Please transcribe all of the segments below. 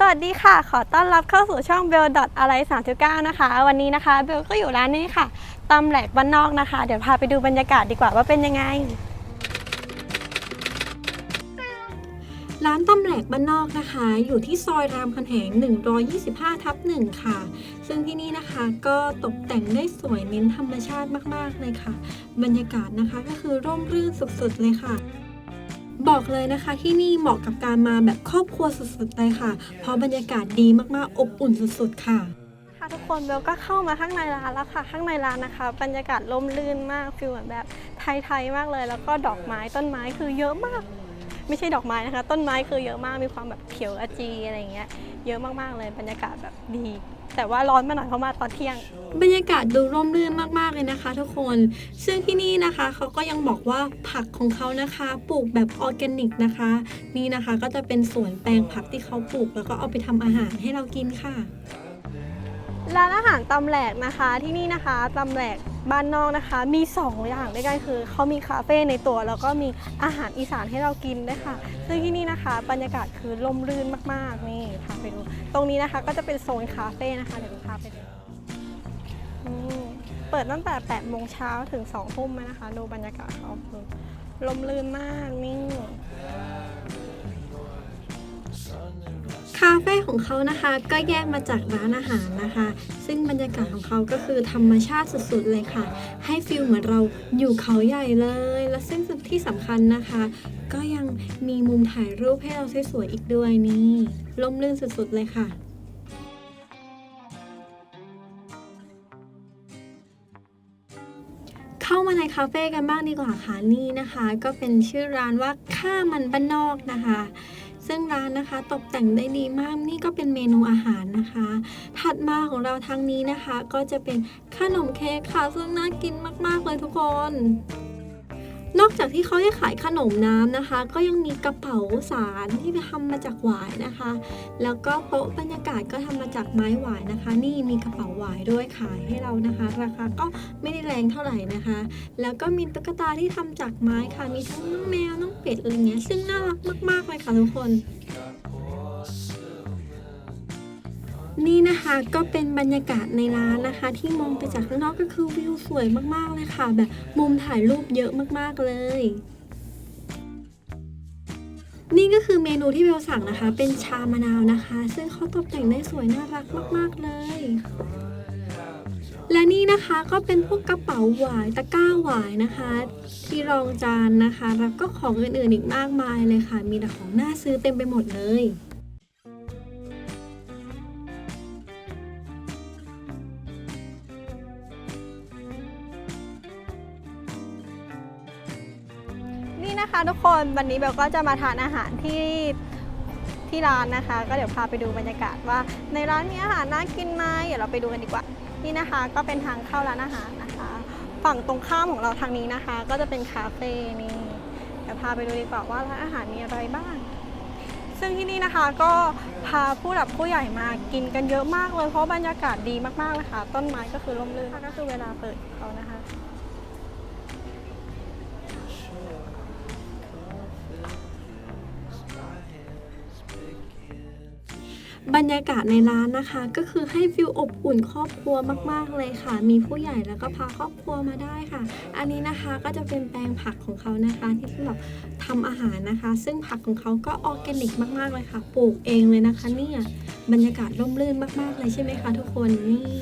สวัสดีค่ะ ขอต้อนรับเข้าสู่ช่อง b e l อะไร39 นะคะ วันนี้นะคะเบลก็อยู่ร้านนี้ค่ะตำแหลกบ้านนอกนะคะ เดี๋ยวพาไปดูบรรยากาศดีกว่าว่าเป็นยังไง ร้านตำแหลกบ้านนอกนะคะ อยู่ที่ซอยรามคำแหง 125 ทับหนึ่งค่ะ ซึ่งที่นี่นะคะก็ตกแต่งได้สวยเน้นธรรมชาติมากๆเลยค่ะ บรรยากาศนะคะก็คือร่มรื่นสุดๆเลยค่ะ บอกเลยนะคะที่นี่เหมาะกับการมาแบบครอบครัวสุดๆเลยค่ะ เพราะบรรยากาศดีมากๆ อบอุ่นสุดๆค่ะ ค่ะทุกคนเบลก็เข้ามาข้างในร้านแล้วค่ะ ข้างในร้านนะคะ บรรยากาศร่มรื่นมากฟีลเหมือนแบบไทยๆมากเลย แล้วก็ดอกไม้ต้นไม้คือเยอะมาก ไม่ใช่ดอกไม้นะคะ ต้นไม้คือเยอะมากมีความแบบเขียวอจีอะไรอย่างเงี้ยเยอะมากๆเลยบรรยากาศแบบดี แต่ว่าร้อนมาหน่อยเพราะมาตอนเที่ยง บรรยากาศดูร่มรื่นมากๆเลยนะคะ ทุกคน ซึ่งที่นี่นะคะเขาก็ยังบอกว่าผักของเขานะคะปลูกแบบออร์แกนิกนะคะ นี่นะคะก็จะเป็นสวนแปลงผักที่เขาปลูก แล้วก็เอาไปทำอาหารให้เรากินค่ะ ร้านอาหารตำแหลกนะคะที่นี่นะคะตำแหลก บ้านนอกนะคะ มี 2 อย่างด้วยกันคือเขามีคาเฟ่ในตัวแล้วก็มีอาหารอีสานให้เรากินด้ค่ะซึ่งที่นี่นะคะ บรรยากาศคือลมรื่นมากๆนี่พาไปดูตรงนี้นะคะก็จะเป็นโซนคาเฟ่นะคะเดี๋ยวพาไปดูเปิดตั้งแต่8โมงเช้าถึง2ทุ่มนะคะ ดูบรรยากาศเขาลมรื่นมากนี่ คาเฟ่ของเขานะคะก็แยกมาจากร้านอาหารนะคะ ซึ่งบรรยากาศของเขาก็คือธรรมชาติสุดๆเลยค่ะ ให้ฟิลเหมือนเราอยู่เขาใหญ่เลย และซึ่งที่สำคัญนะคะ ก็ยังมีมุมถ่ายรูปให้เราสวยๆอีกด้วยนี่ร่มรื่นสุดๆเลยค่ะเข้ามาในคาเฟ่กันบ้างดีกว่าค่ะนี่นะคะ ก็เป็นชื่อร้านว่าข้ามันบ้านนอกนะคะ ซึ่งร้านนะคะตกแต่งได้ดีมากนี่ก็เป็นเมนูอาหารนะคะ ถัดมาของเราทางนี้นะคะ ก็จะเป็นขนมเค้กค่ะซึ่งน่ากินมาก ๆ เลยทุกคน นอกจากที่เขาจะขายขนมน้ำนะคะ ก็ยังมีกระเป๋าสารที่ทำมาจากหวายนะคะ แล้วก็โต๊ะบรรยากาศก็ทำมาจากไม้หวายนะคะ นี่มีกระเป๋าหวายด้วยขายให้เรานะคะ ราคาก็ไม่ได้แรงเท่าไหร่นะคะ แล้วก็มีตุ๊กตาที่ทำจากไม้ค่ะ มีทั้งน้องแมวน้องเป็ดอะไรเงี้ยซึ่งน่ารักมากๆเลยค่ะทุกคน นี่นะคะก็เป็นบรรยากาศในร้านนะคะ ที่มองไปจากข้างนอกก็คือวิวสวยมากๆเลยค่ะ แบบมุมถ่ายรูปเยอะมากๆเลย นี่ก็คือเมนูที่เบลสั่งนะคะ เป็นชามะนาวนะคะ ซึ่งเขาตกแต่งได้สวยน่ารักมาก ๆเลยและนี่นะคะก็เป็นพวกกระเป๋าหวายตะกร้าหวายนะคะ ที่รองจานนะคะ แล้วก็ของอื่นๆอีกมากมายเลยค่ะ มีแต่ของน่าซื้อเต็มไปหมดเลย นี่นะคะทุกคนวันนี้เบลก็จะมาทานอาหารที่ที่ร้านนะคะ ก็เดี๋ยวพาไปดูบรรยากาศว่า ในร้านมีอาหารน่ากินไหมเดี๋ยวเราไปดูกันดีกว่า นี่นะคะก็เป็นทางเข้าร้านอาหารนะคะ ฝั่งตรงข้ามของเราทางนี้นะคะ ก็จะเป็นคาเฟ่นี่เดี๋ยวพาไปดูดีกว่าว่าร้านอาหารมีอะไรบ้าง ซึ่งที่นี่นะคะก็พาผู้หลักผู้ใหญ่มากินกันเยอะมากเลยเพราะบรรยากาศดีมากๆเลยค่ะต้นไม้ก็คือร่มรื่นก็คือเวลาเปิดเขานะคะ บรรยากาศในร้านนะคะ ก็คือให้ฟิลอบอุ่นครอบครัวมาก ๆ เลยค่ะ มีผู้ใหญ่แล้วก็พาครอบครัวมาได้ค่ะ อันนี้นะคะก็จะเป็นแปลงผักของเขานะคะ ที่สำหรับทำอาหารนะคะ ซึ่งผักของเขาก็ออร์แกนิกมาก ๆ เลยค่ะ ปลูกเองเลยนะคะเนี่ยบรรยากาศร่มรื่นมาก ๆ เลยใช่ไหมคะทุกคนนี่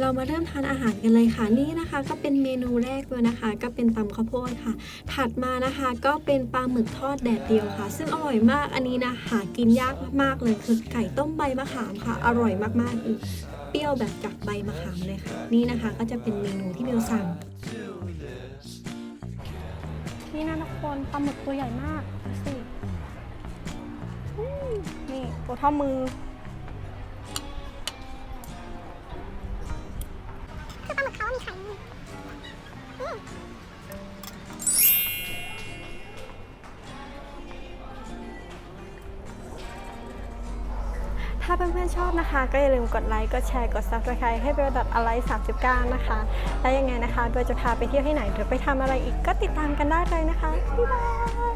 เรามาเริ่มทานอาหารกันเลยค่ะนี่นะคะก็เป็นเมนูแรกเลยนะคะ ก็เป็นตำข้าวโพดค่ะ ถัดมานะคะก็เป็นปลาหมึกทอดแดดเดียวค่ะ ซึ่งอร่อยมากอันนี้นะหากินยากมากๆเลยคือไก่ต้มใบมะขามค่ะ อร่อยมากๆคือเปรี้ยวแบบจากใบมะขามเลยค่ะ นี่นะคะก็จะเป็นเมนูที่เบลสั่งนี่นะทุกคนปลาหมึกตัวใหญ่มากดูสินี่ตัวเท่ามือ ถ้าเพื่อนๆชอบนะคะ ก็อย่าลืมกดไลค์ กดแชร์ กด subscribe ให้เบลดัดอะไร39 นะคะ และยังไงนะคะเบลจะพาไปเที่ยวที่ไหนหรือไปทำอะไรอีกก็ติดตามกันได้เลยนะคะ บ๊ายบาย